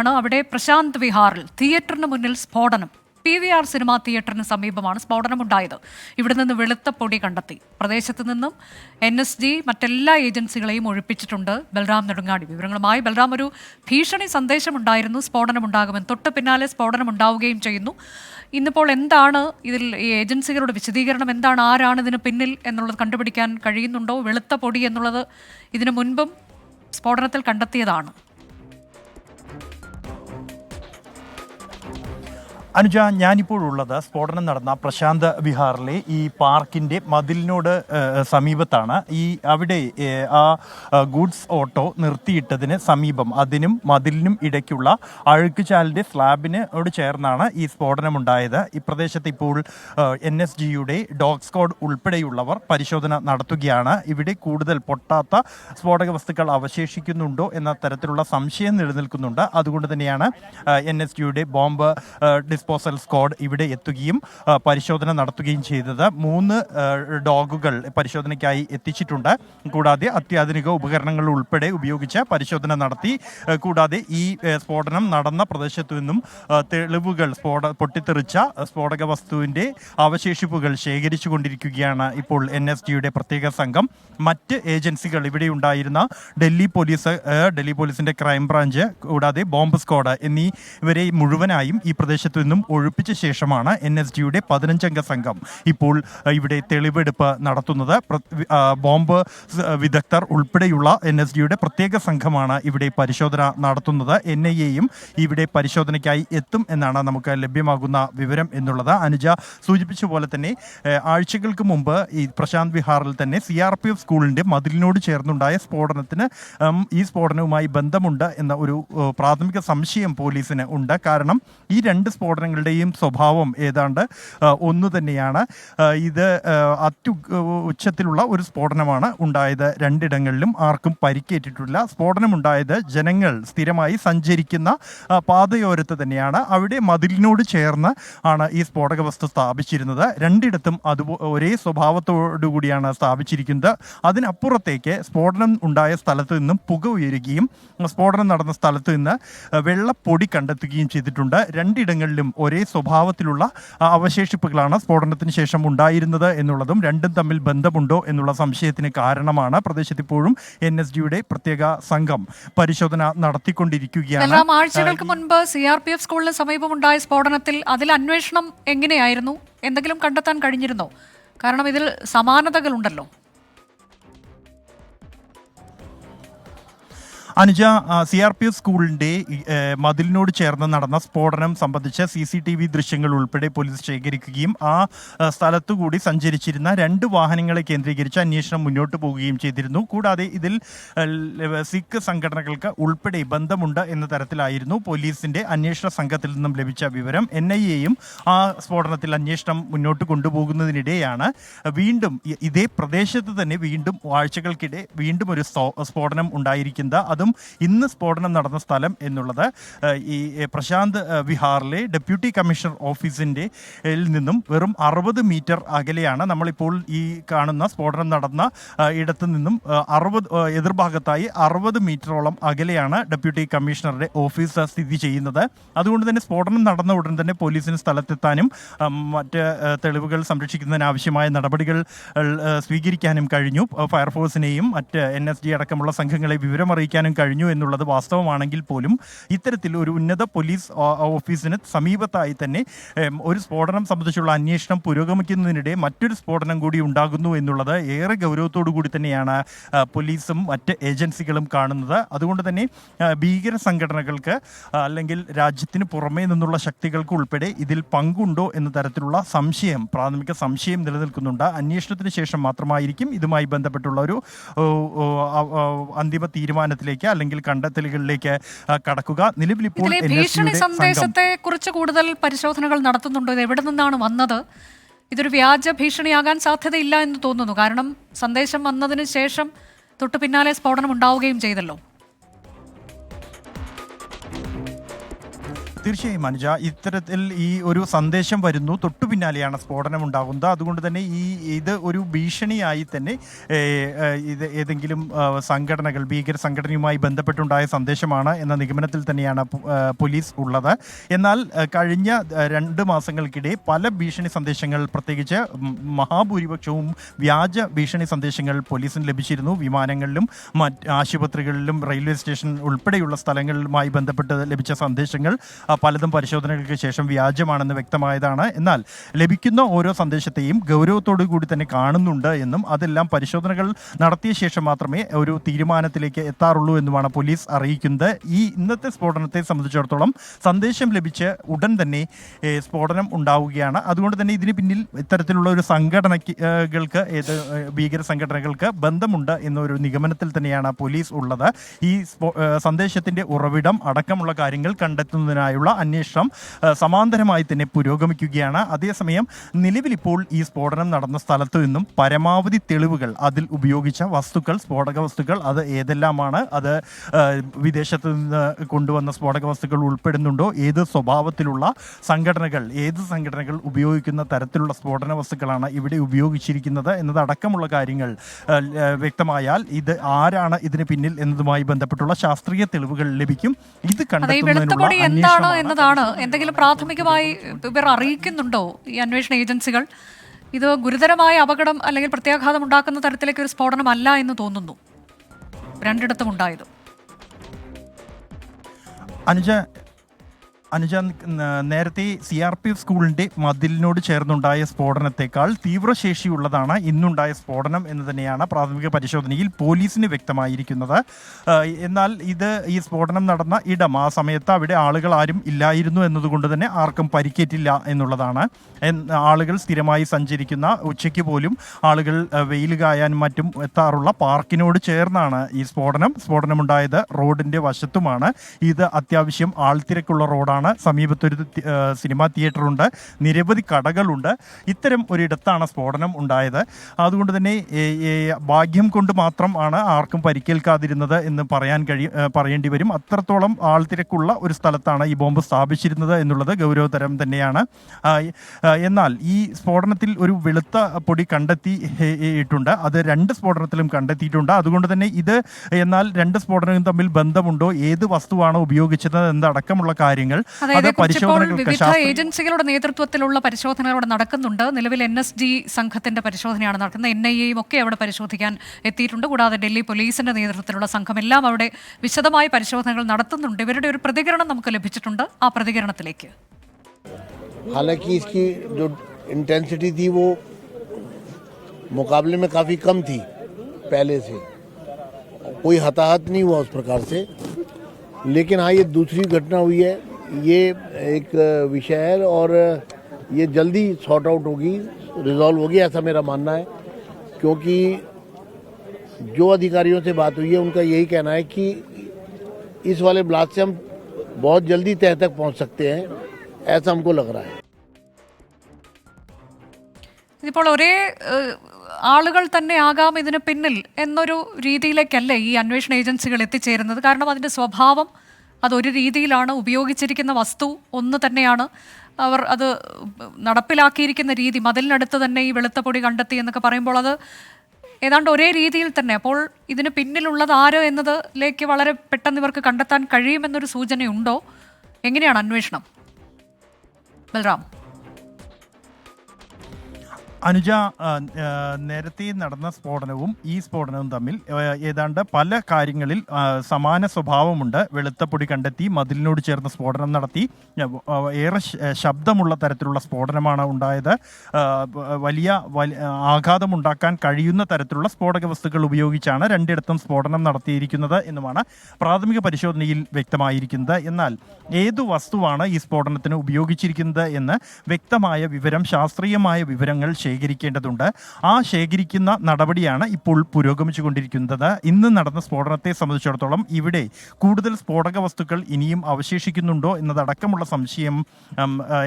ആണ് അവിടെ പ്രശാന്ത് വിഹാറിൽ തിയേറ്ററിന് മുന്നിൽ സ്ഫോടനം. പി വി ആർ സിനിമാ തിയേറ്ററിന് സമീപമാണ് സ്ഫോടനമുണ്ടായത്. ഇവിടെ നിന്ന് വെളുത്ത പൊടി കണ്ടെത്തി. പ്രദേശത്ത് നിന്നും എൻ എസ് ജി മറ്റെല്ലാ ഏജൻസികളെയും ഒഴിപ്പിച്ചിട്ടുണ്ട്. ബൽറാം നെടുങ്ങാടി. വിവരങ്ങളുമായി ബൽറാം ഒരു ഭീഷണി സന്ദേശമുണ്ടായിരുന്നു. സ്ഫോടനമുണ്ടാകുമെന്ന് തൊട്ട് പിന്നാലെ സ്ഫോടനം ഉണ്ടാവുകയും ചെയ്യുന്നു. ഇന്നിപ്പോൾ എന്താണ് ഇതിൽ ഈ ഏജൻസികളുടെ വിശദീകരണം? എന്താണ് ആരാണ് ഇതിന് പിന്നിൽ എന്നുള്ളത് കണ്ടുപിടിക്കാൻ കഴിയുന്നുണ്ടോ? വെളുത്ത പൊടി എന്നുള്ളത് ഇതിനു മുൻപും സ്ഫോടനത്തിൽ കണ്ടെത്തിയതാണ്. അനുജ ഞാനിപ്പോഴുള്ളത് സ്ഫോടനം നടന്ന പ്രശാന്ത് വിഹാറിലെ ഈ പാർക്കിന്റെ മതിലിനോട് സമീപത്താണ്. ഈ അവിടെ ആ ഗുഡ്സ് ഓട്ടോ നിർത്തിയിട്ടതിന് സമീപം അതിനും മതിലിനും ഇടയ്ക്കുള്ള അഴുക്കുചാലിന്റെ സ്ലാബിനോട് ചേർന്നാണ് ഈ സ്ഫോടനം ഉണ്ടായത് ഈ പ്രദേശത്ത് ഇപ്പോൾ എൻ എസ് ജിയുടെ ഡോഗ് സ്ക്വാഡ് ഉൾപ്പെടെയുള്ളവർ പരിശോധന നടത്തുകയാണ്. ഇവിടെ കൂടുതൽ പൊട്ടാത്ത സ്ഫോടക വസ്തുക്കൾ അവശേഷിക്കുന്നുണ്ടോ എന്ന തരത്തിലുള്ള സംശയം നിലനിൽക്കുന്നുണ്ട്. അതുകൊണ്ട് തന്നെയാണ് എൻ എസ് ജിയുടെ ബോംബ് ഡിസ്പോസൽ സ്ക്വാഡ് ഇവിടെ എത്തുകയും പരിശോധന നടത്തുകയും ചെയ്തത്. മൂന്ന് ഡോഗുകൾ പരിശോധനയ്ക്കായി എത്തിച്ചിട്ടുണ്ട്. കൂടാതെ അത്യാധുനിക ഉപകരണങ്ങൾ ഉൾപ്പെടെ ഉപയോഗിച്ച് പരിശോധന നടത്തി കൂടാതെ ഈ സ്ഫോടനം നടന്ന പ്രദേശത്തു നിന്നും തെളിവുകൾ സ്ഫോട പൊട്ടിത്തെറിച്ച സ്ഫോടക വസ്തുവിന്റെ അവശേഷിപ്പുകൾ ശേഖരിച്ചു കൊണ്ടിരിക്കുകയാണ് ഇപ്പോൾ എൻ എസ് ജിയുടെ പ്രത്യേക സംഘം. മറ്റ് ഏജൻസികൾ ഇവിടെ ഉണ്ടായിരുന്ന ഡൽഹി പോലീസ് ഡൽഹി പോലീസിന്റെ ക്രൈംബ്രാഞ്ച് കൂടാതെ ബോംബ് സ്ക്വാഡ് എന്നീ ഇവരെ മുഴുവനായും ഈ പ്രദേശത്തു നിന്നും ഒഴിപ്പിച്ച ശേഷമാണ് എൻ എസ് ജിയുടെ പതിനഞ്ചംഗ സംഘം ഇപ്പോൾ ഇവിടെ തെളിവെടുപ്പ് നടത്തുന്നത്. ബോംബ് വിദഗ്ധർ ഉൾപ്പെടെയുള്ള എൻ എസ് ജിയുടെ പ്രത്യേക സംഘമാണ് ഇവിടെ പരിശോധന നടത്തുന്നത്. എൻ ഐ എയും ഇവിടെ പരിശോധനയ്ക്കായി എത്തും എന്നാണ് നമുക്ക് ലഭ്യമാകുന്ന വിവരം എന്നുള്ളത്. അനുജ സൂചിപ്പിച്ച പോലെ തന്നെ ആഴ്ചകൾക്ക് മുമ്പ് ഈ പ്രശാന്ത് വിഹാറിൽ തന്നെ സി ആർ പി എഫ് സ്കൂളിന്റെ മതിലിനോട് ചേർന്നുണ്ടായ സ്ഫോടനത്തിന് ഈ സ്ഫോടനവുമായി ബന്ധമുണ്ട് എന്ന ഒരു പ്രാഥമിക സംശയം പോലീസിന് ഉണ്ട്. കാരണം ഈ രണ്ട് സ്ഫോടനങ്ങളുടെയും സ്വഭാവം ഏതാണ്ട് ഒന്ന് തന്നെയാണ്. ഇത് അത്യു ഉച്ചത്തിലുള്ള ഒരു സ്ഫോടനമാണ് ഉണ്ടായത് രണ്ടിടങ്ങളിലും. ആർക്കും പരിക്കേറ്റിട്ടില്ല. സ്ഫോടനമുണ്ടായത് ജനങ്ങൾ സ്ഥിരമായി സഞ്ചരിക്കുന്ന പാതയോരത്ത് തന്നെയാണ്. അവിടെ മതിലിനോട് ചേർന്ന് ആണ് ഈ സ്ഫോടക വസ്തു സ്ഥാപിച്ചിരുന്നത്. രണ്ടിടത്തും അത് ഒരേ സ്വഭാവത്തോടുകൂടിയാണ് സ്ഥാപിച്ചിരിക്കുന്നത്. അതിനപ്പുറത്തേക്ക് സ്ഫോടനം ഉണ്ടായ സ്ഥലത്ത് നിന്നും പുക ഉയരുകയും സ്ഫോടനം നടന്ന സ്ഥലത്ത് നിന്ന് വെള്ളപ്പൊടി കണ്ടെത്തുകയും ചെയ്തിട്ടുണ്ട്. രണ്ടിടങ്ങളിലും ഒരേ സ്വഭാവത്തിലുള്ള അവശേഷിപ്പുകളാണ് സ്ഫോടനത്തിന് ശേഷം ഉണ്ടായിരുന്നത് എന്നുള്ളതും രണ്ടും തമ്മിൽ ബന്ധമുണ്ടോ എന്നുള്ള സംശയത്തിന് കാരണമാണ് പ്രദേശത്ത് ഇപ്പോഴും എൻ എസ് പ്രത്യേക സംഘം പരിശോധന നടത്തിക്കൊണ്ടിരിക്കുകയാണ്. ആഴ്ചകൾക്ക് മുൻപ് സി ആർ പി എഫ് സ്കൂളിന് സമീപമുണ്ടായ സ്ഫോടനത്തിൽ അതിൽ അന്വേഷണം എങ്ങനെയായിരുന്നു? എന്തെങ്കിലും കണ്ടെത്താൻ കഴിഞ്ഞിരുന്നോ? കാരണം ഇതിൽ സമാനതകളുണ്ടല്ലോ. Anuja C R P F സ്കൂളിന്റെ മതിലിനോട് ചേർന്ന് നടന്ന സ്ഫോടനം സംബന്ധിച്ച സി സി ടി വി ദൃശ്യങ്ങൾ ഉൾപ്പെടെ പോലീസ് ശേഖരിക്കുകയും ആ സ്ഥലത്തുകൂടി സഞ്ചരിച്ചിരുന്ന രണ്ട് വാഹനങ്ങളെ കേന്ദ്രീകരിച്ച് അന്വേഷണം മുന്നോട്ട് പോവുകയും ചെയ്തിരുന്നു. കൂടാതെ ഇതിൽ സിഖ് സംഘടനകൾക്ക് ഉൾപ്പെടെ ബന്ധമുണ്ട് എന്ന തരത്തിലായിരുന്നു പോലീസിന്റെ അന്വേഷണ സംഘത്തിൽ നിന്നും ലഭിച്ച വിവരം. എൻ ഐ എയും ആ സ്ഫോടനത്തിൽ അന്വേഷണം മുന്നോട്ട് കൊണ്ടുപോകുന്നതിനിടെയാണ് വീണ്ടും ഇതേ പ്രദേശത്ത് തന്നെ വീണ്ടും ആഴ്ചകൾക്കിടെ വീണ്ടും ഒരു സ്ഫോ- സ്ഫോടനം ഉണ്ടായിരിക്കുന്നത്. അതും ഇന്ന് സ്ഫോടനം നടന്ന സ്ഥലം എന്നുള്ളത് ഈ പ്രശാന്ത് വിഹാറിലെ ഡെപ്യൂട്ടി കമ്മീഷണർ ഓഫീസിന്റെ നിന്നും വെറും അറുപത് മീറ്റർ അകലെയാണ് നമ്മളിപ്പോൾ ഈ കാണുന്ന സ്ഫോടനം നടന്ന ഇടത്തു നിന്നും അറുപത് എതിർഭാഗത്തായി അറുപത് മീറ്ററോളം അകലെയാണ് ഡെപ്യൂട്ടി കമ്മീഷണറുടെ ഓഫീസ് സ്ഥിതി ചെയ്യുന്നത്. അതുകൊണ്ട് തന്നെ സ്ഫോടനം നടന്ന ഉടൻ തന്നെ പോലീസിന് സ്ഥലത്തെത്താനും മറ്റ് തെളിവുകൾ സംരക്ഷിക്കുന്നതിന് ആവശ്യമായ നടപടികൾ സ്വീകരിക്കാനും കഴിഞ്ഞു. ഫയർഫോഴ്സിനെയും മറ്റ് എൻ എസ് ഡി അടക്കമുള്ള സംഘങ്ങളെ വിവരമറിയിക്കാനും കഴിഞ്ഞു എന്നുള്ളത് വാസ്തവമാണെങ്കിൽ പോലും ഇത്തരത്തിൽ ഒരു ഉന്നത പോലീസ് ഓഫീസിന് സമീപത്തായി തന്നെ ഒരു സ്ഫോടനം സംബന്ധിച്ചുള്ള അന്വേഷണം പുരോഗമിക്കുന്നതിനിടെ മറ്റൊരു സ്ഫോടനം കൂടി ഉണ്ടാകുന്നു എന്നുള്ളത് ഏറെ ഗൗരവത്തോടു കൂടി തന്നെയാണ് പോലീസും മറ്റ് ഏജൻസികളും കാണുന്നത്. അതുകൊണ്ട് തന്നെ ഭീകര സംഘടനകൾക്ക് അല്ലെങ്കിൽ രാജ്യത്തിന് പുറമേ നിന്നുള്ള ശക്തികൾക്ക് ഉൾപ്പെടെ ഇതിൽ പങ്കുണ്ടോ എന്ന തരത്തിലുള്ള സംശയം പ്രാഥമിക സംശയം നിലനിൽക്കുന്നുണ്ട്. അന്വേഷണത്തിന് ശേഷം മാത്രമായിരിക്കും ഇതുമായി ബന്ധപ്പെട്ടുള്ള ഒരു അന്തിമ തീരുമാനത്തിലേക്ക് അല്ലെങ്കിൽ കണ്ടെത്തലുകളിലേക്ക് കടക്കുക. നിലവിൽ ഇപ്പോൾ ഭീഷണി സന്ദേശത്തെ കുറിച്ച് കൂടുതൽ പരിശോധനകൾ നടത്തുന്നുണ്ട്? ഇത് എവിടെ നിന്നാണ് വന്നത്? ഇതൊരു വ്യാജ ഭീഷണിയാകാൻ സാധ്യതയില്ല എന്ന് തോന്നുന്നു. കാരണം സന്ദേശം വന്നതിന് ശേഷം തൊട്ടു പിന്നാലെ സ്ഫോടനം ഉണ്ടാവുകയും ചെയ്തല്ലോ. തീർച്ചയായും അനുജ ഇത്തരത്തിൽ ഈ ഒരു സന്ദേശം വരുന്നു. തൊട്ടു പിന്നാലെയാണ് സ്ഫോടനം ഉണ്ടാകുന്നത്. അതുകൊണ്ട് തന്നെ ഈ ഇത് ഒരു ഭീഷണിയായി തന്നെ ഇത് ഏതെങ്കിലും സംഘടനകൾ ഭീകര സംഘടനയുമായി ബന്ധപ്പെട്ടുണ്ടായ സന്ദേശമാണ് എന്ന നിഗമനത്തിൽ തന്നെയാണ് പോലീസ് ഉള്ളത്. എന്നാൽ കഴിഞ്ഞ രണ്ട് മാസങ്ങൾക്കിടെ പല ഭീഷണി സന്ദേശങ്ങൾ പ്രത്യേകിച്ച് മഹാഭൂരിപക്ഷവും വ്യാജ ഭീഷണി സന്ദേശങ്ങൾ പോലീസിന് ലഭിച്ചിരുന്നു. വിമാനങ്ങളിലും മറ്റ് ആശുപത്രികളിലും റെയിൽവേ സ്റ്റേഷൻ ഉൾപ്പെടെയുള്ള സ്ഥലങ്ങളുമായി ബന്ധപ്പെട്ട് ലഭിച്ച സന്ദേശങ്ങൾ പലതും പരിശോധനകൾക്ക് ശേഷം വ്യാജമാണെന്ന് വ്യക്തമായതാണ്. എന്നാൽ ലഭിക്കുന്ന ഓരോ സന്ദേശത്തെയും ഗൗരവത്തോടു കൂടി തന്നെ കാണുന്നുണ്ട് എന്നും അതെല്ലാം പരിശോധനകൾ നടത്തിയ ശേഷം മാത്രമേ ഒരു തീരുമാനത്തിലേക്ക് എത്താറുള്ളൂ എന്നുമാണ് പോലീസ് അറിയിക്കുന്നത്. ഈ ഇന്നത്തെ സ്ഫോടനത്തെ സംബന്ധിച്ചിടത്തോളം സന്ദേശം ലഭിച്ച് ഉടൻ തന്നെ സ്ഫോടനം ഉണ്ടാവുകയാണ്. അതുകൊണ്ട് തന്നെ ഇതിന് പിന്നിൽ ഇത്തരത്തിലുള്ള ഒരു സംഘടനകൾക്ക് ഏത് ഭീകര സംഘടനകൾക്ക് ബന്ധമുണ്ട് എന്നൊരു നിഗമനത്തിൽ തന്നെയാണ് പോലീസ് ഉള്ളത്. ഈ സന്ദേശത്തിന്റെ ഉറവിടം അടക്കമുള്ള കാര്യങ്ങൾ കണ്ടെത്തുന്നതിനായുള്ള അന്വേഷണം സമാന്തരമായി തന്നെ പുരോഗമിക്കുകയാണ്. അതേസമയം നിലവിൽ ഇപ്പോൾ ഈ സ്ഫോടനം നടന്ന സ്ഥലത്തു നിന്നും പരമാവധി തെളിവുകൾ അതിൽ ഉപയോഗിച്ച വസ്തുക്കൾ സ്ഫോടക വസ്തുക്കൾ അത് ഏതെല്ലാമാണ്? അത് വിദേശത്ത് നിന്ന് കൊണ്ടുവന്ന സ്ഫോടക വസ്തുക്കൾ ഉൾപ്പെടുന്നുണ്ടോ? ഏത് സ്വഭാവത്തിലുള്ള സംഘടനകൾ ഏത് സംഘടനകൾ ഉപയോഗിക്കുന്ന തരത്തിലുള്ള സ്ഫോടന വസ്തുക്കളാണ് ഇവിടെ ഉപയോഗിച്ചിരിക്കുന്നത് എന്നതടക്കമുള്ള കാര്യങ്ങൾ വ്യക്തമായാൽ ഇത് ആരാണ് ഇതിന് പിന്നിൽ എന്നതുമായി ബന്ധപ്പെട്ടുള്ള ശാസ്ത്രീയ തെളിവുകൾ ലഭിക്കും. ഇത് കണ്ടെത്തുന്നതിനുള്ള അന്വേഷണമാണ് എന്നതാണ്. എന്തെങ്കിലും പ്രാഥമികമായി ഇവർ അറിയിക്കുന്നുണ്ടോ ഈ അന്വേഷണ ഏജൻസികൾ? ഇത് ഗുരുതരമായ അപകടം അല്ലെങ്കിൽ പ്രത്യാഘാതം ഉണ്ടാക്കുന്ന തരത്തിലേക്ക് ഒരു സ്ഫോടനമല്ല എന്ന് തോന്നുന്നു. രണ്ടിടത്തും ഉണ്ടായത്. അനുജ അനുജ നേരത്തെ സി ആർ പി എഫ് സ്കൂളിന്റെ മതിലിനോട് ചേർന്നുണ്ടായ സ്ഫോടനത്തെക്കാൾ തീവ്രശേഷിയുള്ളതാണ് ഇന്നുണ്ടായ സ്ഫോടനം എന്ന് തന്നെയാണ് പ്രാഥമിക പരിശോധനയിൽ പോലീസിന് വ്യക്തമായിരിക്കുന്നത്. എന്നാൽ ഇത് ഈ സ്ഫോടനം നടന്ന ഇടം ആ സമയത്ത് അവിടെ ആളുകൾ ആരും ഇല്ലായിരുന്നു എന്നതുകൊണ്ട് തന്നെ ആർക്കും പരിക്കേറ്റില്ല എന്നുള്ളതാണ്. ആളുകൾ സ്ഥിരമായി സഞ്ചരിക്കുന്ന ഉച്ചയ്ക്ക് പോലും ആളുകൾ വെയിൽ കായാനും മറ്റും എത്താറുള്ള പാർക്കിനോട് ചേർന്നാണ് ഈ സ്ഫോടനം. സ്ഫോടനമുണ്ടായത് റോഡിന്റെ വശത്തുമാണ്. ഇത് അത്യാവശ്യം ആൾത്തിരക്കുള്ള റോഡാണ്. സമീപത്തൊരു തി- ആ, സിനിമാ തിയേറ്ററുണ്ട്. നിരവധി കടകളുണ്ട്. ഇത്തരം ഒരിടത്താണ് സ്ഫോടനം ഉണ്ടായത്. അതുകൊണ്ട് തന്നെ ഭാഗ്യം കൊണ്ട് മാത്രം ആണ് ആർക്കും പരിക്കേൽക്കാതിരുന്നത് എന്ന് പറയാൻ കഴി പറയേണ്ടി വരും. അത്രത്തോളം ആൾ തിരക്കുള്ള ഒരു സ്ഥലത്താണ് ഈ ബോംബ് സ്ഥാപിച്ചിരുന്നത് എന്നുള്ളത് ഗൗരവതരം തന്നെയാണ്. എന്നാൽ ഈ സ്ഫോടനത്തിൽ ഒരു വെളുത്ത പൊടി കണ്ടെത്തി ഏ, ഏ, ഇട്ടുണ്ട്. അത് രണ്ട് സ്ഫോടനത്തിലും കണ്ടെത്തിയിട്ടുണ്ട്. അതുകൊണ്ട് തന്നെ ഇത് എന്നാൽ രണ്ട് സ്ഫോടനവും തമ്മിൽ ബന്ധമുണ്ടോ? ഏത് വസ്തുവാണ് ഉപയോഗിച്ചത്? എന്നതടക്കമുള്ള കാര്യങ്ങൾ അതായത് അത് കുറിച്ചിപ്പോൾ പരിശോധനകൾക്ക് വിവിധ ശാസ്ത്രീയ ഏജൻസികളുടെ നേതൃത്വത്തിലുള്ള പരിശോധനകൾ അവിടെ നടക്കുന്നുണ്ട് നിലവിൽ എൻ എസ് ജി സംഘത്തിന്റെ പരിശോധനയാണ് നടക്കുന്നത് എൻ ഐ എയും ഒക്കെ അവിടെ പരിശോധിക്കാൻ എത്തിയിട്ടുണ്ട് കൂടാതെ ഡൽഹി പോലീസിന്റെ നേതൃത്വത്തിലുള്ള സംഘം എല്ലാം അവിടെ വിശദമായ പരിശോധനകൾ നടത്തുന്നുണ്ട് ഇവരുടെ ഒരു പ്രതികരണം നമുക്ക് ലഭിച്ചിട്ടുണ്ട് ആ പ്രതികരണത്തിലേക്ക് हालांकि इसकी जो इंटेंसिटी थी वो मुकाबले में काफ़ी कम थी पहले से कोई हताहत नहीं हुआ उस प्रकार से लेकिन हाँ ये दूसरी घटना हुई है ये एक विषय है और ये जल्दी सॉर्ट आउट होगी रिजॉल्व होगी ऐसा मेरा मानना है क्योंकि जो अधिकारियों से बात हुई है उनका यही कहना है कि इस वाले ब्लास्ट से हम बहुत जल्दी तह तक पहुंच सकते हैं ऐसा हमको लग रहा है ഇതിപ്പോൾ ഒരേ ഏഹ്, ആളുകൾ തന്നെ ആകാം ഇതിന് പിന്നിൽ എന്നൊരു രീതിയിലേക്കല്ലേ ഈ അന്വേഷണ ഏജൻസികൾ എത്തിച്ചേരുന്നത് കാരണം അതിൻ്റെ സ്വഭാവം അതൊരു രീതിയിലാണ് ഉപയോഗിച്ചിരിക്കുന്ന വസ്തു ഒന്ന് തന്നെയാണ്. അവർ അത് നടപ്പിലാക്കിയിരിക്കുന്ന രീതി മതിലിനടുത്ത് തന്നെ ഈ വെളുത്ത പൊടി കണ്ടെത്തി എന്നൊക്കെ പറയുമ്പോൾ അത് ഏതാണ്ട് ഒരേ രീതിയിൽ തന്നെ. അപ്പോൾ ഇതിന് പിന്നിലുള്ളത് ആരോ എന്നതിലേക്ക് വളരെ പെട്ടെന്ന് ഇവർക്ക് കണ്ടെത്താൻ കഴിയുമെന്നൊരു സൂചനയുണ്ടോ? എങ്ങനെയാണ് അന്വേഷണം? ബൽറാം. അനുജ നേരത്തെ നടന്ന സ്ഫോടനവും ഈ സ്ഫോടനവും തമ്മിൽ ഏതാണ്ട് പല കാര്യങ്ങളിൽ സമാന സ്വഭാവമുണ്ട്. വെളുത്ത പൊടി കണ്ടെത്തി മതിലിനോട് ചേർന്ന് സ്ഫോടനം നടത്തി. ഏറെ ശബ്ദമുള്ള തരത്തിലുള്ള സ്ഫോടനമാണ് ഉണ്ടായത്. വലിയ വലി- ആഘാതമുണ്ടാക്കാൻ കഴിയുന്ന തരത്തിലുള്ള സ്ഫോടക വസ്തുക്കൾ ഉപയോഗിച്ചാണ് രണ്ടിടത്തും സ്ഫോടനം നടത്തിയിരിക്കുന്നത് എന്നുമാണ് പ്രാഥമിക പരിശോധനയിൽ വ്യക്തമായിരിക്കുന്നത്. എന്നാൽ ഏതു വസ്തുവാണ് ഈ സ്ഫോടനത്തിന് ഉപയോഗിച്ചിരിക്കുന്നത് എന്ന് വ്യക്തമായ വിവരം ശാസ്ത്രീയമായ വിവരങ്ങൾ ശേഖരിക്കേണ്ടതുണ്ട്. ആ ശേഖരിക്കുന്ന നടപടിയാണ് ഇപ്പോൾ പുരോഗമിച്ചു കൊണ്ടിരിക്കുന്നത് ഇന്ന് നടന്ന സ്ഫോടനത്തെ സംബന്ധിച്ചിടത്തോളം ഇവിടെ കൂടുതൽ സ്ഫോടക വസ്തുക്കൾ ഇനിയും അവശേഷിക്കുന്നുണ്ടോ എന്നതടക്കമുള്ള സംശയം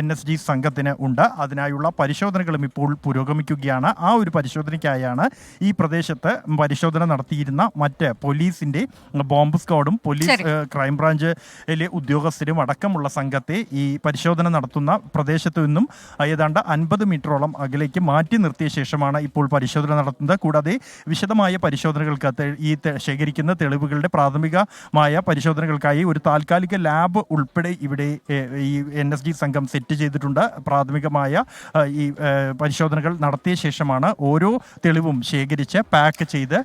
എൻ എസ് ജി സംഘത്തിന് ഉണ്ട്. അതിനായുള്ള പരിശോധനകളും ഇപ്പോൾ പുരോഗമിക്കുകയാണ്. ആ ഒരു പരിശോധനയ്ക്കായാണ് ഈ പ്രദേശത്ത് പരിശോധന നടത്തിയിരുന്ന മറ്റ് പോലീസിന്റെ ബോംബ് സ്ക്വാഡും പോലീസ് ക്രൈംബ്രാഞ്ചിലെ ഉദ്യോഗസ്ഥരും അടക്കമുള്ള സംഘത്തെ ഈ പരിശോധന നടത്തുന്ന പ്രദേശത്തു നിന്നും ഏതാണ്ട് അൻപത് മീറ്ററോളം അകലേക്ക് മാറ്റി നിർത്തിയ ശേഷമാണ് ഇപ്പോൾ പരിശോധന നടത്തുന്നത്. കൂടാതെ വിശദമായ പരിശോധനകൾക്ക് ഈ ശേഖരിക്കുന്ന തെളിവുകളുടെ പ്രാഥമികമായ പരിശോധനകൾക്കായി ഒരു താൽക്കാലിക ലാബ് ഉൾപ്പെടെ ഇവിടെ ഈ എൻ എസ് ഡി സംഘം സെറ്റ് ചെയ്തിട്ടുണ്ട്. പ്രാഥമികമായ ഈ പരിശോധനകൾ നടത്തിയ ശേഷമാണ് ഓരോ തെളിവും ശേഖരിച്ച് പാക്ക് ചെയ്ത്.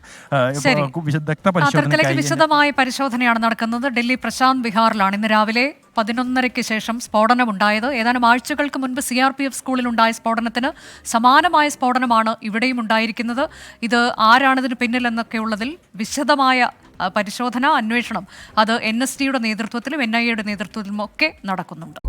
വിദഗ്ധ വിശദമായ പരിശോധനയാണ് നടക്കുന്നത്. ഡൽഹി പ്രശാന്ത് ബിഹാറിലാണ് ഇന്ന് രാവിലെ പതിനൊന്നരയ്ക്ക് ശേഷം സ്ഫോടനമുണ്ടായത്. ഏതാനും ആഴ്ചകൾക്ക് മുൻപ് സി ആർ പി എഫ് സ്കൂളിലുണ്ടായ സ്ഫോടനത്തിന് സമാനമായ സ്ഫോടനമാണ് ഇവിടെയും ഉണ്ടായിരിക്കുന്നത്. ഇത് ആരാണിതിന് പിന്നിലെന്നൊക്കെയുള്ളതിൽ വിശദമായ പരിശോധന അന്വേഷണം അത് എൻ എസ് ടിയുടെ നേതൃത്വത്തിലും എൻ ഐ എയുടെ നേതൃത്വത്തിലും ഒക്കെ നടക്കുന്നുണ്ട്.